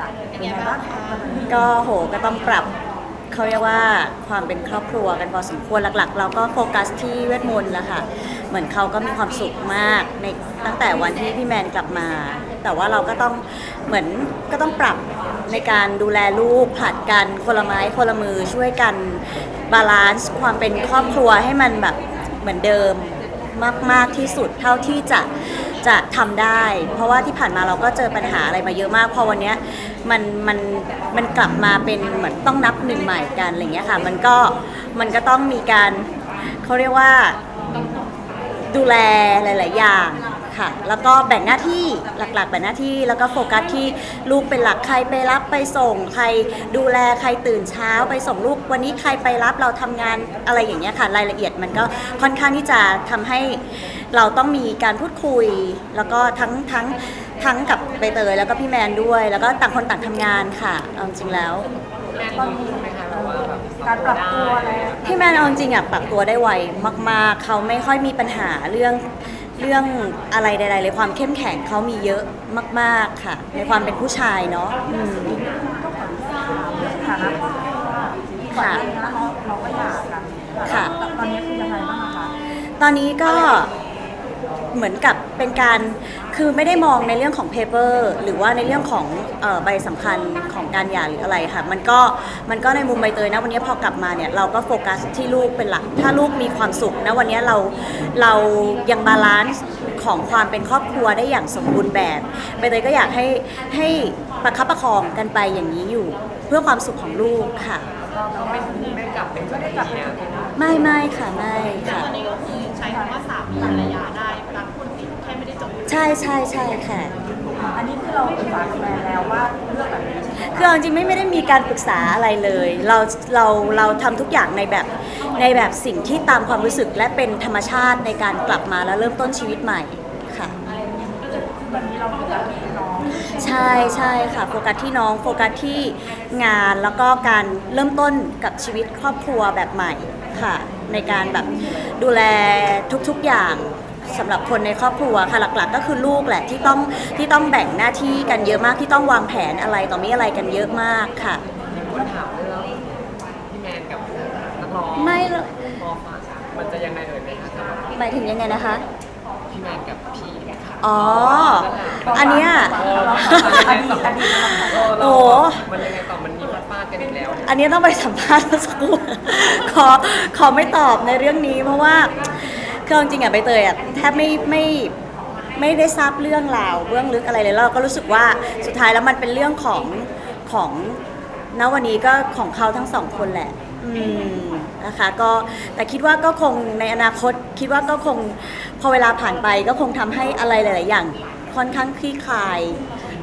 ค่ะเป็นไงบ้างคะก็โหก็ต้องปรับเขาเรียกว่าความเป็นครอบครัวกันพอสมควรหลักๆ เราก็โฟกัสที่เวทมนต์แหละค่ะเหมือนเขาก็มีความสุขมากในตั้งแต่วันที่พี่แมนกลับมา แต่ว่าเราก็ต้องเหมือนก็ต้องปรับในการดูแลลูกผลัดกันคนละไม้คนละมือช่วยกันบาลานซ์ความเป็นครอบครัวให้มันแบบเหมือนเดิมมาก ๆที่สุดเท่าที่จะ จะทำได้ เพราะว่าที่ผ่านมาเราก็เจอปัญหาอะไรมาเยอะมาก พอวันเนี้ยมันมันมันกลับมาเป็นเหมือนต้องนับหนึ่งใหม่กันอะไรเงี้ยค่ะ มันก็มันก็ต้องมีการเขาเรียกว่าดูแลหลาย ๆ อย่างค่ะ แล้วก็แบ่งหน้าที่หลัก ๆ แบ่งหน้าที่แล้วก็โฟกัสที่ลูกเป็นหลักใครไปรับไปส่ง ใครดูแลใครตื่นเช้าไปส่งลูกวันนี้ใครไปรับเราทำงานอะไรอย่างเงี้ยค่ะ รายละเอียดมันก็ค่อนข้างที่จะทำให้ เราต้องมีการพูดคุย แล้วก็ทั้งทั้งทั้งกับใบเตยแล้วก็พี่แมนด้วย แล้วก็ต่างคนต่างทำงานค่ะเอาจริงแล้ว ตอนนี้การปรับตัวแล้วพี่แมนเอาจริงๆอะปรับตัวได้ไวมาก ๆ เขาไม่ค่อยมีปัญหาเรื่องเรื่องอะไรใดๆเลยความเข้มแข็งเขามีเยอะมาก ๆค่ะ ในความเป็นผู้ชายเนาะอืมสถานะครอบครัวก่อนหน้านี้เราเราก็หย่ากันค่ะ ตอนนี้คือยังไงบ้างคะ ตอนนี้ก็ เหมือนกับเป็นการคือไม่ได้มองในเรื่องของ paper หรือว่าในเรื่องของเออใบสำคัญของการหย่าหรืออะไรค่ะ มันก็มันก็ในมุมใบเตยนะวันนี้พอกลับมาเนี่ยเราก็โฟกัสที่ลูกเป็นหลัก ถ้าลูกมีความสุขนะวันนี้เราเรายังบาลานซ์ของความเป็นครอบครัวได้อย่างสมบูรณ์แบบใบเตยก็อยากให้ให้ประคับประคองกันไปอย่างนี้อยู่ เพื่อความสุขของลูกค่ะไม่กลับไปไม่ได้กลับไปไม่ไม่ค่ะไม่ค่ะ ตอนนี้ก็คือใช้คำว่าสามีภรรยาได้รักคนติดแค่ไม่ได้จด ใช่ใช่ใช่ค่ะ อันนี้คือเราปรึกษาคุณแม่แล้วว่าเลือกแบบนี้ใช่ไหมคือเอาจริงๆไม่ไม่ได้มีการปรึกษาอะไรเลย เราเราเราทำทุกอย่างในแบบในแบบสิ่งที่ตามความรู้สึกและเป็นธรรมชาติในการกลับมาแล้วเริ่มต้นชีวิตใหม่ค่ะวันนี้เราโฟกัสที่น้องใช่ใช่ค่ะโฟกัสที่น้องโฟกัสที่งานแล้วก็การเริ่มต้นกับชีวิตครอบครัวแบบใหม่ค่ะ ในการแบบดูแลทุกๆอย่าง สำหรับคนในครอบครัวค่ะหลักๆ ก็คือลูกแหละที่ต้องที่ต้องแบ่งหน้าที่กันเยอะมากที่ต้องวางแผนอะไรต่อมีอะไรกันเยอะมากค่ะคนถามเรื่องพี่แมนกับนักร้องไม่เลยพอฟังมันจะยังไงเอ่ยไหมคะสำหรับหมายถึงยังไงนะคะพี่แมนกับพี่ค่ะอ๋อ อันเนี้ยเอออดีตอดีตเราเออโอ้มันยังไงต่อมันมีฟาดๆกันอีกแล้วเนี่ยอันนี้ต้องไปสัมภาษณ์สักครู่ขอขอไม่ตอบในเรื่องนี้เพราะว่า คือเอาจริงๆอะใบเตยอะแทบไม่ไม่ไม่ได้ทราบเรื่องราวเบื้องลึกอะไรเลยแล้วเราก็รู้สึกว่าสุดท้ายแล้วมันเป็นเรื่องของของณวันนี้ก็ของเขาทั้งสองคนแหละ อืมนะคะ ก็แต่คิดว่าก็คงในอนาคต คิดว่าก็คงพอเวลาผ่านไปก็คงทำให้อะไรหลาย ๆ อย่าง ค่อนข้างคลี่คลาย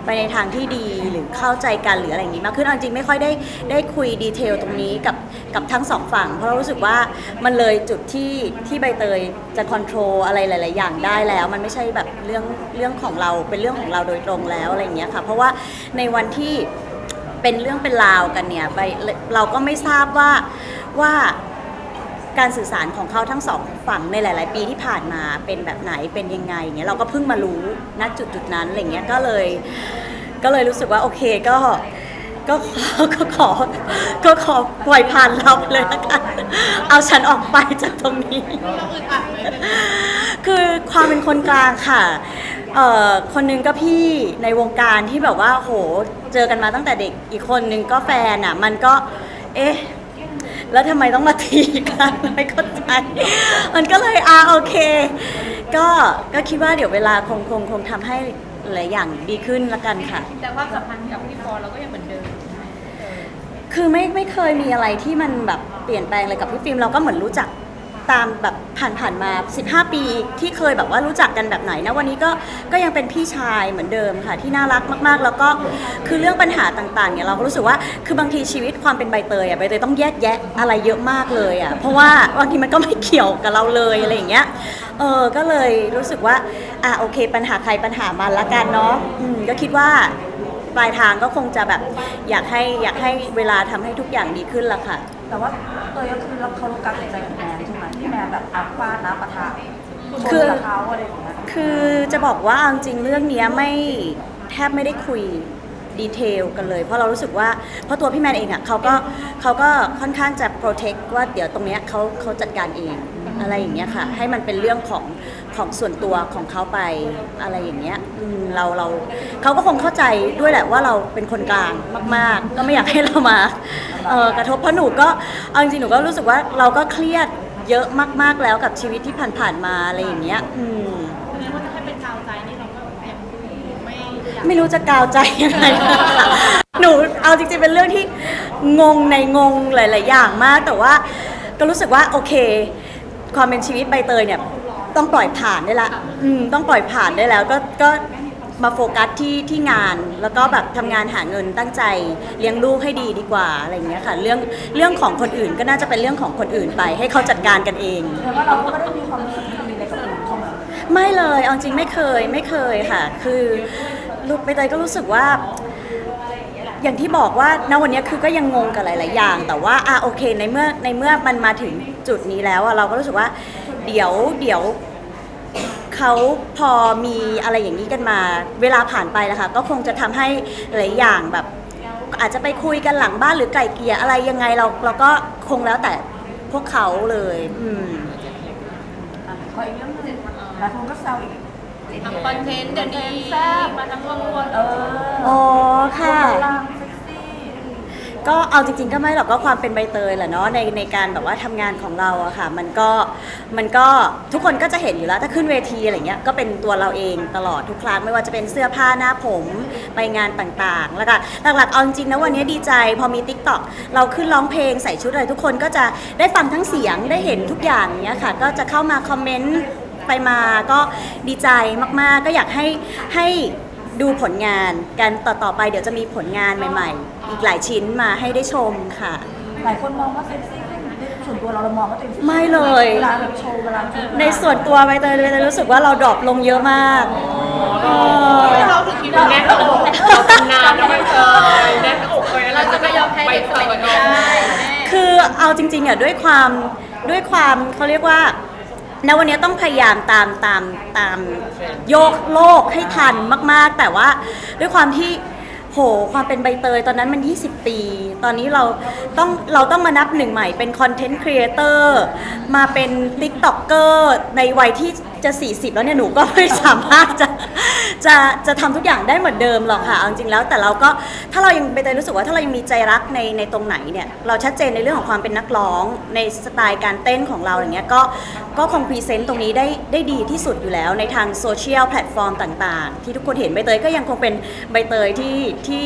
ไปในทางที่ดีหรือเข้าใจกันหรืออะไรอย่างนี้มากขึ้นเอาจริงไม่ค่อยได้ได้คุยดีเทลตรงนี้กับกับทั้งสองฝั่ง เพราะเรารู้สึกว่ามันเลยจุดที่ที่ใบเตยจะค o n t r o l อะไรหลาย ๆ อย่างได้แล้ว มันไม่ใช่แบบเรื่องเรื่องของเราเป็นเรื่องของเราโดยตรงแล้วอะไรอย่างเงี้ยค่ะเพราะว่าในวันที่เป็นเรื่องเป็นราวกันเนี่ยใบเราก็ไม่ทราบว่าว่า การสื่อสารของเขาทั้งสองฝั่งในหลาย ๆ ปีที่ผ่านมาเป็นแบบไหนเป็นยังไงเงี้ยเราก็เพิ่งมารู้ณจุดจุดนั้นอะไรเงี้ยก็เลย ก็เลยรู้สึกว่าโอเคก็ก็ขอก็ขอก็ขอปล่อยผ่านเราไปเลยละกันเอาฉันออกไปจากตรงนี้ คือความเป็นคนกลางค่ะเอ่อคนนึงก็พี่ในวงการที่แบบว่าโหเจอกันมาตั้งแต่เด็กอีกคนนึงก็แฟนอะ มันก็ เอ๊ะ แล้วทำไมต้องมาทีกันไม่เข้าใจมันก็เลยอ่าโอเค ก็ก็คิดว่าเดี๋ยวเวลาคงคงคงทำให้หลายอย่างดีขึ้นละกันค่ะ แต่ความสัมพันธ์กับพี่ฟอร์เราก็ยังเหมือนเดิม คือไม่ไม่เคยมีอะไรที่มันแบบเปลี่ยนแปลงเลยกับพี่ฟิล์มเราก็เหมือนรู้จัก ตามแบบผ่านๆมา 15 ปีที่เคยแบบว่ารู้จักกันแบบไหนนะวันนี้ก็ก็ยังเป็นพี่ชายเหมือนเดิมค่ะ ที่น่ารักมากๆ แล้วก็คือเรื่องปัญหาต่างๆเนี่ยเราก็รู้สึกว่าคือบางทีชีวิตความเป็นใบเตยอะใบเตยต้องแยกแยะอะไรเยอะมากเลยอะเพราะว่าบางทีมันก็ไม่เกี่ยวกับเราเลยอะไรอย่างเงี้ยเออก็เลยรู้สึกว่าอะโอเค ปัญหาใครปัญหามันละกันเนาะอืมก็คิดว่าปลายทางก็คงจะแบบอยากให้อยากให้เวลาทำให้ทุกอย่างดีขึ้นละค่ะ แต่ว่าเตยก็คือเราเคารพการตัดสินใจของแมน ใช่ไหมที่แมนแบบอัพฟาดนะปะทะคือชนกับเขาอะไรอย่างเงี้ยคือจะบอกว่าเอาจริงๆเรื่องเนี้ยไม่แทบไม่ได้คุยดีเทลกันเลย เพราะเรารู้สึกว่าเพราะตัวพี่แมนเองอะเขาก็เขาก็ค่อนข้างจะ protect ว่าเดี๋ยวตรงเนี้ยเขาเขาจัดการเองอะไรอย่างเงี้ยค่ะ ให้มันเป็นเรื่องของของส่วนตัวของเขาไปอะไรอย่างเงี้ยอืมเราเราเขาก็คงเข้าใจด้วยแหละว่าเราเป็นคนกลางมาก ๆ ก็ไม่อยากให้เรามาเออกระทบเพราะหนูก็เอาจริงๆหนูก็รู้สึกว่าเราก็เครียด เยอะมากๆแล้วกับชีวิตที่ผ่านๆมาอะไรอย่างเงี้ย อืม แสดงว่าจะให้เป็นกาวใจนี่เราก็ยังไม่อยากไม่รู้จะกาวใจยังไง หนูเอาจริงๆเป็นเรื่องที่งงในงงหลาย ๆ อย่างมาก แต่ว่าก็รู้สึกว่าโอเค ความเป็นชีวิตใบเตยเนี่ย ต้องปล่อยผ่านได้ละ อืม ต้องปล่อยผ่านได้แล้ว ก็ก็ มาโฟกัสที่ที่งานแล้วก็แบบทำงานหาเงินตั้งใจเลี้ยงลูกให้ดีดีกว่าอะไรอย่างเงี้ยค่ะ เรื่องเรื่องของคนอื่นก็น่าจะเป็นเรื่องของคนอื่นไป ให้เขาจัดการกันเอง แต่ว่าเราก็ไม่ได้มีความรู้สึกที่ดีอะไรกับอื่นเข้ามาไม่เลยเอาจริงไม่เคยไม่เคยค่ะ คือลูกใบเตยก็รู้สึกว่า อย่างที่บอกว่าณวันนี้คือก็ยังงงกับหลาย ๆ อย่าง แต่ว่าอะโอเคในเมื่อในเมื่อมันมาถึงจุดนี้แล้วอะเราก็รู้สึกว่า เดี๋ยวเดี๋ยว เขาพอมีอะไรอย่างนี้กันมา เวลาผ่านไปแล้วค่ะก็คงจะทำให้หลายอย่างแบบ อาจจะไปคุยกันหลังบ้านหรือไก่เกลี่ยอะไรยังไงเราเราก็คงแล้วแต่พวกเขาเลย อืมอะขออีกเรื่องหนึงหลายคนก็แซวอีกทำคอนเทนต์เดี๋ยวนี้มาทั้งวงวนเออ อ๋อ ค่ะกำลังเซ็ ก็เอาจริงๆก็ไม่หรอกก็ความเป็นใบเตยแหละเนาะในในการแบบว่าทำงานของเราอะค่ะ มันก็มันก็ทุกคนก็จะเห็นอยู่แล้วถ้าขึ้นเวทีอะไรเงี้ยก็เป็นตัวเราเองตลอดทุกครั้งไม่ว่าจะเป็นเสื้อผ้าหน้าผมไปงานต่างๆ แล้วก็หลักๆเอาจริงๆนะวันนี้ดีใจ พอมี t ิ k t o k เราขึ้นร้องเพลงใส่ชุดอะไรทุกคนก็จะได้ฟังทั้งเสียงได้เห็นทุกอย่างเนี้ยค่ะ ก็จะเข้ามาคอมเมนต์ไปมาก็ดีใจมากๆ ก็อยากให้ให้ ดูผลงานกันต่อๆไปเดี๋ยวจะมีผลงานใหม่ ๆ อีกหลายชิ้นมาให้ได้ชมค่ะ หลายคนมองว่าเซ็กซี่ขึ้นในส่วนตัวเราเรามองว่าตัวเองซ็กซี่ไม่เลย เวลาแบบโชว์เวลาโชว์ในส่วนตัวใบเตยใบเตยรู้สึกว่าเราดรอปลงเยอะมากเออเราถึงคิดว่าแน่นอกเราทำนานแล้วไม่เคยแน่นอกเลยเราจะไม่ยอมแพ้ไปเด็กสเตมัยยนี้เนาะได้คือเอาจริงๆอะด้วยความด้วยความเขาเรียกว่า ณวันนี้ต้องพยายามตามตามตามโยกโลกให้ทันมาก ๆ แต่ว่าด้วยความที่ โห ความเป็นใบเตยตอนนั้นมัน 20 ปี ตอนนี้เราต้องเราต้องมานับหนึ่งใหม่เป็นคอนเทนต์ครีเอเตอร์มาเป็นติ๊กต็อกเกอร์ในวัยที่จะ 40 แล้วเนี่ยหนูก็ไม่สามารถจะจะจะทำทุกอย่างได้เหมือนเดิมหรอกค่ะเอาจริงๆแล้ว แต่เราก็ถ้าเรายังใบเตยรู้สึกว่าถ้าเรายังมีใจรักในในตรงไหนเนี่ยเราชัดเจนในเรื่องของความเป็นนักร้องในสไตล์การเต้นของเราอย่างเงี้ยก็ก็คงพรีเซนต์ตรงนี้ได้ได้ดีที่สุดอยู่แล้วในทางโซเชียลแพลตฟอร์มต่างๆ ที่ทุกคนเห็นใบเตยก็ยังคงเป็นใบเตยที่ที่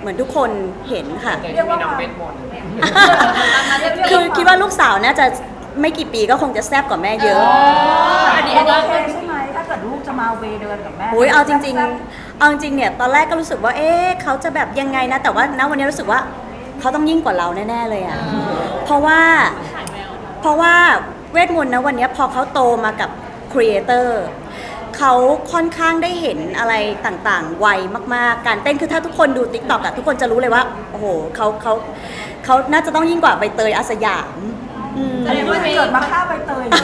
เหมือนทุกคนเห็นค่ะ แต่ที่มีน้องเวทมนต์คือคิดว่าลูกสาวน่าจะไม่กี่ปีก็คงจะแซบกว่าแม่เยอะอันนี้โอเคใช่ไหมถ้าเกิดลูกจะมาเวย์เดินกับแม่อุ้ยเอาจริงๆเอาจริงๆเนี่ยตอนแรกก็รู้สึกว่า เอ๊ะเขาจะแบบยังไงนะ แต่ว่าณวันนี้รู้สึกว่าเขาต้องยิ่งกว่าเราแน่ๆเลยอะเพราะว่าเพราะว่าเวทมนต์นะวันนี้พอเขาโตมากับครีเอเตอร์ เขาค่อนข้างได้เห็นอะไรต่างๆ ไวมากๆ การเต้นคือถ้าทุกคนดูติ๊กต็อกอะทุกคนจะรู้เลยว่า โอ้โหเขาเขาเขาน่าจะต้องยิ่งกว่าใบเตยอาสยามอืม แสดงว่าเกิดมาฆ่าใบเตยเลย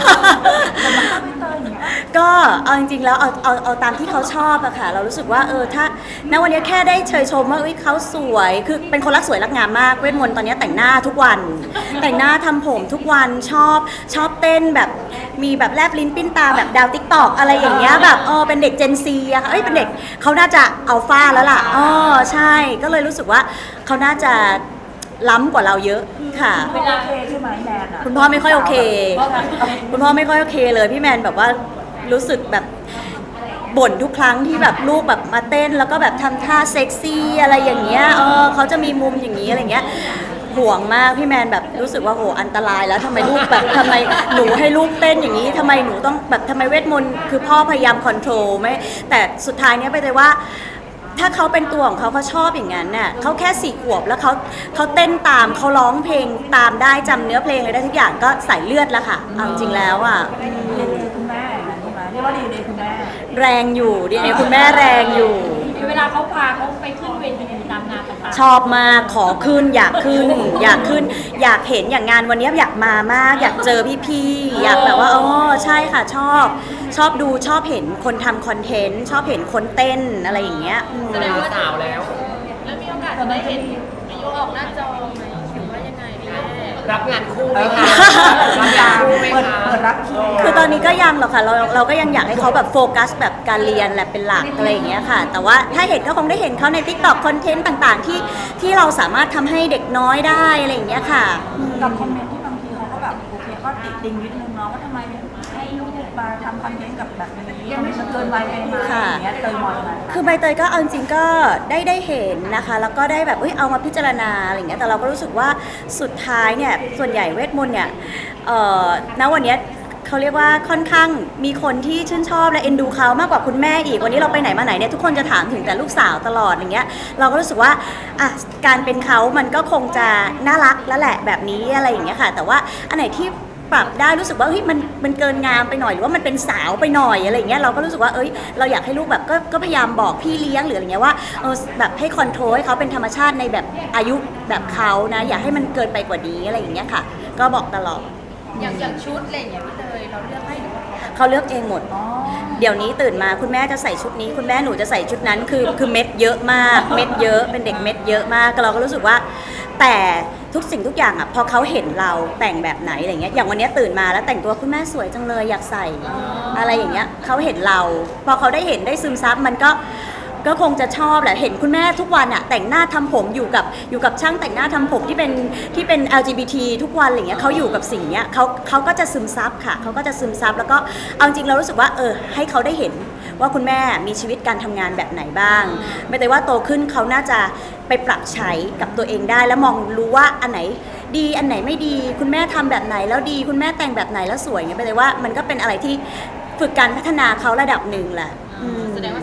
ก็เอาจริงๆแล้วเอาเอาเอาตามที่เขาชอบอะค่ะ เรารู้สึกว่าเออถ้าณวันนี้แค่ได้เชยชมว่าเอ้ยเขาสวยคือเป็นคนรักสวยรักงามมากเวทมนต์ตอนนี้แต่งหน้าทุกวัน แต่งหน้าทำผมทุกวันชอบชอบเต้นแบบมีแบบแลบลิ้นปิ้นตาแบบดาวติ๊กตอกอะไรอย่างเงี้ยแบบเออเป็นเด็กเจนซีอะค่ะเอ้ยเป็นเด็กเขาน่าจะเอาฟ้าแล้วล่ะอ๋อใช่ก็เลยรู้สึกว่าเขาน่าจะล้ำกว่าเราเยอะค่ะเวลาโอเคใช่ไหมแมนอะคุณพ่อไม่ค่อยโอเค คุณพ่อไม่ค่อยโอเคเลยพี่แมนแบบว่า รู้สึกแบบบ่นทุกครั้งที่แบบลูกแบบมาเต้นแล้วก็แบบทำท่าเซ็กซี่อะไรอย่างเงี้ยเออเขาจะมีมุมอย่างนี้อะไรเงี้ยห่วงมากพี่แมนแบบรู้สึกว่าโหอันตรายแล้วทำไมลูกแบบทำไมหนูให้ลูกเต้นอย่างนี้ทำไมหนูต้องแบบทำไมเวทมนต์คือพ่อพยายามคอนโทรลไม่แต่สุดท้ายเนี้ยไปเลยว่า ถ้าเขาเป็นตัวของเขาเขาชอบอย่างนั้นน่ะเขาแค่สี่ขวบแล้วเขาเขาเต้นตามเขาร้องเพลงตามได้จำเนื้อเพลงเลยได้ทุกอย่างก็ใส่เลือดแล้วค่ะเอาจริงแล้วอะอ็นเอคุณแม่ ว่าดีเอ็นเอคุณแม่แรงอยู่ดีเอคุณแม่แรงอยู่ เวลาเขาพาเขาไปขึ้นเวทีตามงานต่างชอบมากขอขึ้นอยากขึ้น อยากขึ้น อยากเห็นอย่างงานวันนี้อยากมามาก อยากเจอพี่ๆอยากแบบว่าอ๋อใช่ค่ะชอบ ชอบดูชอบเห็นคนทำคอนเทนต์ชอบเห็นคนเต้นอะไรอย่างเงี้ยอืมแสดงว่าสาวแล้วๆแล้วจะได้เห็นอายุออกหน้าจอไหม รับงานคู่ไหมเออคะรับงานคู่ไหมเปิดคะเปิดรับคิวคือตอนนี้ก็ยังหรอกค่ะเราเราก็ยังอยากให้เขาแบบโฟกัสแบบการเรียนแหละเป็นหลักอะไรอย่างเงี้ยค่ะ แต่ว่าถ้าเห็นก็คงได้เห็นเขาใน t ิ k t o k คอนเทนต์ต่างๆ ที่ที่เราสามารถทำให้เด็กน้อยได้อะไรอย่างเงี้ยค่ะอืมกับคอมเมนต์ที่บางทีเขาก็แบบโอเคก็ติดติงนิดนึงเนาะว่าทำไมให้ลูกมา ทำคอนเทนต์กับแบบนี้ยังไม่เกินวัยไปไหมอย่างเงี้ยเตยมองยังไงคะคือใบเตยก็เอาจริงๆก็ได้ได้เห็นนะคะ แล้วก็ได้แบบเอ้ยเอามาพิจารณาอะไรอย่างเงี้ยแต่เราก็รู้สึกว่าสุดท้ายเนี่ยส่วนใหญ่เวทมนต์เนี่ยเอ่อณวันเนี้ยเขาเรียกว่าค่อนข้างมีคนที่ชื่นชอบและเอ็นดูเขามากกว่าคุณแม่อีกวันนี้เราไปไหนมาไหนเนี่ยทุกคนจะถามถึงแต่ลูกสาวตลอดอย่างเงี้ยเราก็รู้สึกว่าอะการเป็นเขามันก็คงจะน่ารักแล้วแหละแบบนี้อะไรอย่างเงี้ยค่ะ แต่ว่าอันไหนที่ ปรับได้รู้สึกว่าเฮ้ยมันมันเกินงามไปหน่อยหรือว่ามันเป็นสาวไปหน่อยอะไรอย่างเงี้ยเราก็รู้สึกว่าเอ้ยเราอยากให้ลูกแบบก็ก็พยายามบอกพี่เลี้ยงหรืออะไรเงี้ยว่าเออแบบให้คอนโทรลให้เขาเป็นธรรมชาติในแบบอายุแบบเขานะ อย่าให้มันเกินไปกว่านี้อะไรอย่างเงี้ยค่ะ ก็บอกตลอดอย่างอย่างชุดอะไรอย่างเงี้ยพี่เตยเราเลือกให้หรือว่าเขาแบบเขาเลือกเองหมดอ๋อ เดี๋ยวนี้ตื่นมาคุณแม่จะใส่ชุดนี้ คุณแม่หนูจะใส่ชุดนั้นคือคือเม็ดเยอะมาก เม็ดเยอะเป็นเด็กเม็ดเยอะมากก็เราก็รู้สึกว่า แต่ทุกสิ่งทุกอย่างอะพอเขาเห็นเราแต่งแบบไหนอะไรเงี้ยอย่างวันนี้ตื่นมาแล้วแต่งตัวคุณแม่สวยจังเลยอยากใส่ อะไรอย่างเงี้ยเขาเห็นเรา พอเขาได้เห็นได้ซึมซับมันก็ ก็คงจะชอบแหละเห็นคุณแม่ทุกวันอะแต่งหน้าทำผมอยู่กับอยู่กับช่างแต่งหน้าทำผมที่เป็นที่เป็น LGBT ทุกวันอะไรเงี้ยเขาอยู่กับสิ่งเนี้ยเขาเขาก็จะซึมซับค่ะเขาก็จะซึมซับแล้วก็เอาจริงเรารู้สึกว่าเออให้เขาได้เห็นว่าคุณแม่มีชีวิตการทำงานแบบไหนบ้าง ไม่แต่ว่าโตขึ้นเขาน่าจะไปปรับใช้กับตัวเองได้ แล้วมองรู้ว่าอันไหนดีอันไหนไม่ดี คุณแม่ทำแบบไหนแล้วดีคุณแม่แต่งแบบไหนแล้วสวยเงี้ยไปเลยว่ามันก็เป็นอะไรที่ฝึกการพัฒนาเขาระดับหนึ่งแหละอืมแสดงว่า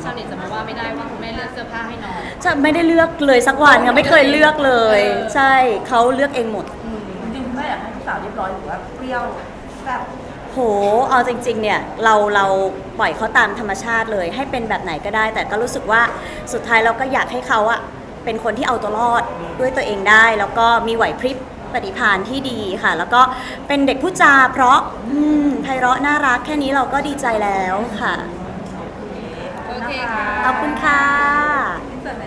ชาวเน็ตจะมาว่าไม่ได้ว่าคุณแม่เลือกเสื้อผ้าให้น้องจะไม่ได้เลือกเลยสักวันค่ะไม่เคยเลือกเลย ใช่เขาเลือกเองหมด จริงๆคุณแม่อยากให้ลูกสาวเรียบร้อยหรือว่าเปรี้ยวแซ่บโห เอาจริง ๆ เนี่ย เราเราปล่อยเขาตามธรรมชาติเลย ให้เป็นแบบไหนก็ได้ แต่ก็รู้สึกว่าสุดท้ายเราก็อยากให้เขาอะเป็นคนที่เอาตัวรอดด้วยตัวเองได้ แล้วก็มีไหวพริบปฏิภาณที่ดีค่ะ แล้วก็เป็นเด็กผู้จา เพราะอืมไพเราะน่ารักแค่นี้เราก็ดีใจแล้วค่ะโอ เคค่ะ ขอบคุณค่ะ ที่เกิดใน